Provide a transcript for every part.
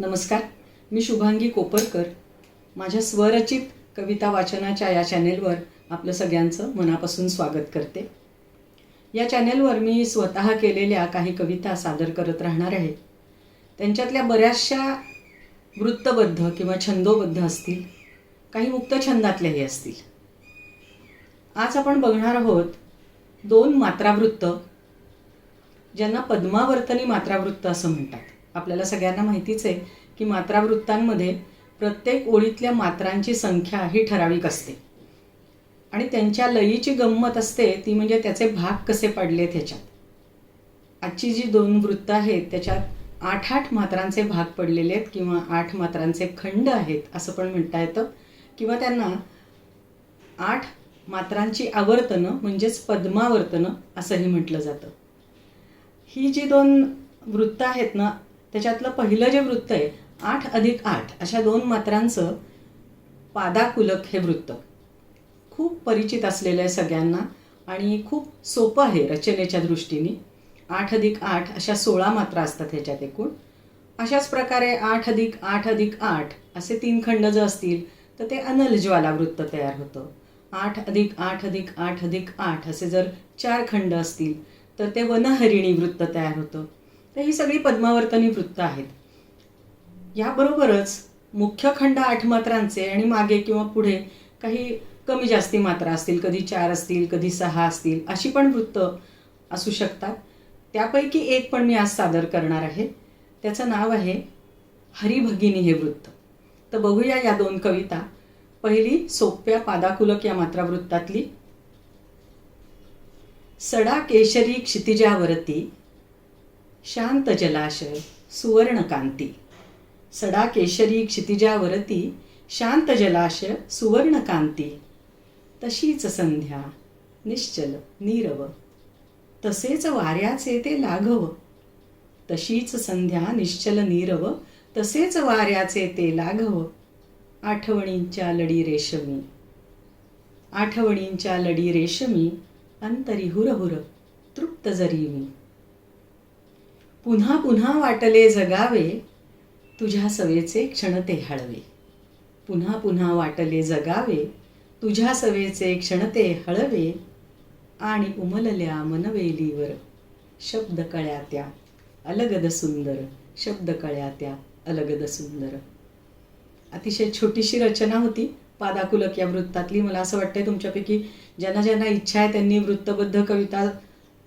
नमस्कार. मी शुभांगी कोपरकर. माझ्या स्वरचित कविता वाचनाच्या या चॅनेलवर आपलं सगळ्यांचं मनापासून स्वागत करते. या चॅनेलवर मी स्वतः केलेल्या काही कविता सादर करत राहणार आहे. त्यांच्यातल्या बऱ्याचशा वृत्तबद्ध किंवा छंदोबद्ध असतील काही मुक्त छंदातल्याही असतील. आज आपण बघणार आहोत दोन मात्रावृत्त ज्यांना पद्मावर्तनी मात्रावृत्त असं म्हणतात. आपल्याला सगळ्यांना माहितीच आहे की मात्रा वृत्तांमध्ये प्रत्येक ओळीतल्या मात्रांची संख्या ही ठराविक असते. आणि त्यांच्या लयीची गंमत असते ती म्हणजे त्याचे भाग कसे पडले त्याच्यात आजची जी दोन वृत्त आहेत त्याच्यात आठ आठ मात्रांचे भाग पडलेले आहेत किंवा आठ मात्रांचे खंड आहेत असं पण म्हणता येतं. किंवा त्यांना आठ मात्रांची आवर्तनं म्हणजेच पद्मावर्तनं असंही म्हटलं जातं. ही जी दोन वृत्त आहेत ना त्याच्यातलं पहिलं जे वृत्त आहे आठ अधिक आठ अशा दोन मात्रांचं पादाकुलक हे वृत्त. खूप परिचित असलेलं आहे सगळ्यांना आणि खूप सोपं आहे रचनेच्या दृष्टीने. आठ अधिक आठ अशा सोळा मात्रा असतात ह्याच्यात एकूण. अशाच प्रकारे आठ अधिक आठ अधिक आठ असे तीन खंड जर असतील तर ते अनलज्वाला वृत्त तयार होतं. आठ अधिक आठ अधिक आठ अधिक आठ असे जर चार खंड असतील तर ते वनहरिणी वृत्त तयार होतं. तर ही सगळी पद्मावर्तनी वृत्त आहेत. याबरोबरच मुख्य खंड आठ मात्रांचे आणि मागे किंवा पुढे काही कमी जास्ती मात्रा असतील कधी चार असतील कधी सहा असतील अशी पण वृत्त असू शकतात. त्यापैकी एक पण मी आज सादर करणार आहे. त्याचं नाव आहे हरिभगिनी हे वृत्त. तर बघूया या दोन कविता. पहिली सोप्या पादाकुलक या मात्रा वृत्तातली. सडा केशरी क्षितिजावरती शांत जलाशय सुवर्णकांती. सडा केशरी क्षितिजावरती शांत जलाशय सुवर्णकांती. तशीच संध्या निश्चल नीरव. तसेच वाऱ्याचे ते लाघव. तशीच संध्या निश्चल नीरव. तसेच वाऱ्याचे ते लाघव. आठवणींच्या लढी रेशमी. आठवणींच्या लढी रेशमी अंतरी हुरहुर तृप्त जरी मी. पुन्हा पुन्हा वाटले जगावे तुझ्या सवेचे क्षण ते हळवे. पुन्हा पुन्हा वाटले जगावे तुझ्या सवेचे क्षण ते हळवे. आणि उमलल्या मनवेलीवर शब्द कळ्या त्या अलगद सुंदर. शब्द कळ्या त्या अलगद सुंदर. अतिशय छोटीशी रचना होती पादाकुलक या वृत्तातली. मला असं वाटतंय तुमच्यापैकी ज्यांना ज्यांना इच्छा आहे त्यांनी वृत्तबद्ध कविता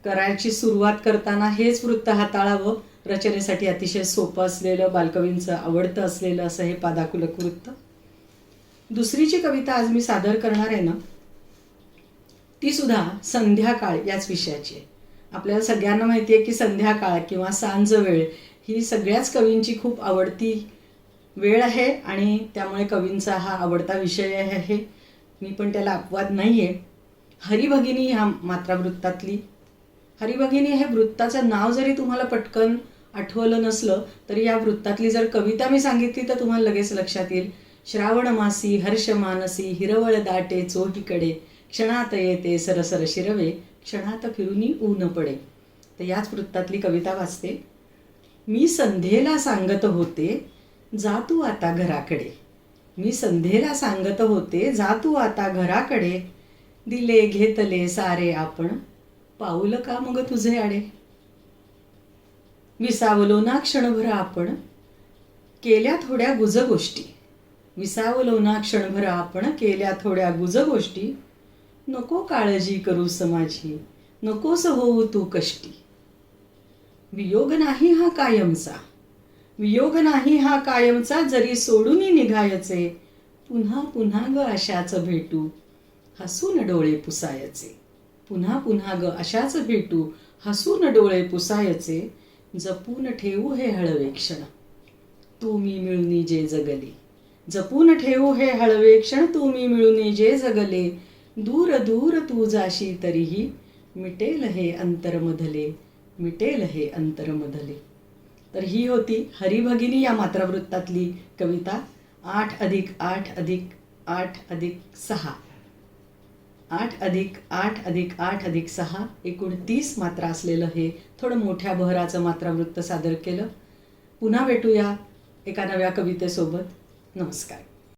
करायची सुरुवात करताना हेच वृत्त हाताळावं. रचनेसाठी अतिशय सोपं असलेलं बालकवींचं आवडतं असलेलं असं हे पादाकुलक वृत्त. दुसरी जी कविता आज मी सादर करणार आहे ना ती सुद्धा संध्याकाळ याच विषयाची आहे. आपल्याला सगळ्यांना माहिती आहे की संध्याकाळ किंवा सांज वेळ ही सगळ्याच कवींची खूप आवडती वेळ आहे आणि त्यामुळे कवींचा हा आवडता विषय आहे. मी पण त्याला अपवाद नाही आहे हरिभगिनी ह्या मात्रावृत्तातली हरिभगिनी हे वृत्ताचं नाव जरी तुम्हाला पटकन आठवलं नसलं तरी या वृत्तातली जर कविता मी सांगितली तर तुम्हाला लगेच लक्षात येईल. श्रावण मासी हर्ष मानसी हिरवळ दाटे चोहीकडे क्षणात येते सरसर शिरवे क्षणात फिरूनी ऊन पडे. तर याच वृत्तातली कविता वाचते. मी संध्येला सांगत होते जा तू आता घराकडे. मी संध्येला सांगत होते जा तू आता घराकडे. दिले घेतले सारे आपण पाऊल का मग तुझे आडे? विसावलो ना क्षणभर आपण केल्या थोड्या गुज गोष्टी विसावलो ना क्षणभर आपण केल्या थोड्या गुज गोष्टी नको काळजी करू समाजी नकोस होऊ तू कष्टी. वियोग नाही हा कायमचा. वियोग नाही हा कायमचा जरी सोडून निघायचे पुन्हा पुन्हा ग अशाच भेटू हसून डोळे पुसायचे. पुन्हा पुन्हा ग अशाच भेटू. हसून डोळे पुसायचे. जपून ठेवू हे हळवे क्षण तू मी मिळून जे जगले. जपून ठेवू हे हळवे क्षण तू मी मिळून जे जगले. दूर दूर तू जाशी तरीही मिटेल हे अंतरमधले. मिटेल हे अंतरमधले. तर ही होती हरिभगिनी या मात्रावृत्तातली कविता. आठ अधिक आठ अधिक आठ अधिक सहा. आठ अधिक आठ अधिक आठ अधिक सहा एकूण तीस मात्रा असलेलं हे थोडं मोठ्या बहराचं मात्रावृत्त सादर केलं. पुन्हा भेटूया एका नव्या कवितेसोबत. नमस्कार.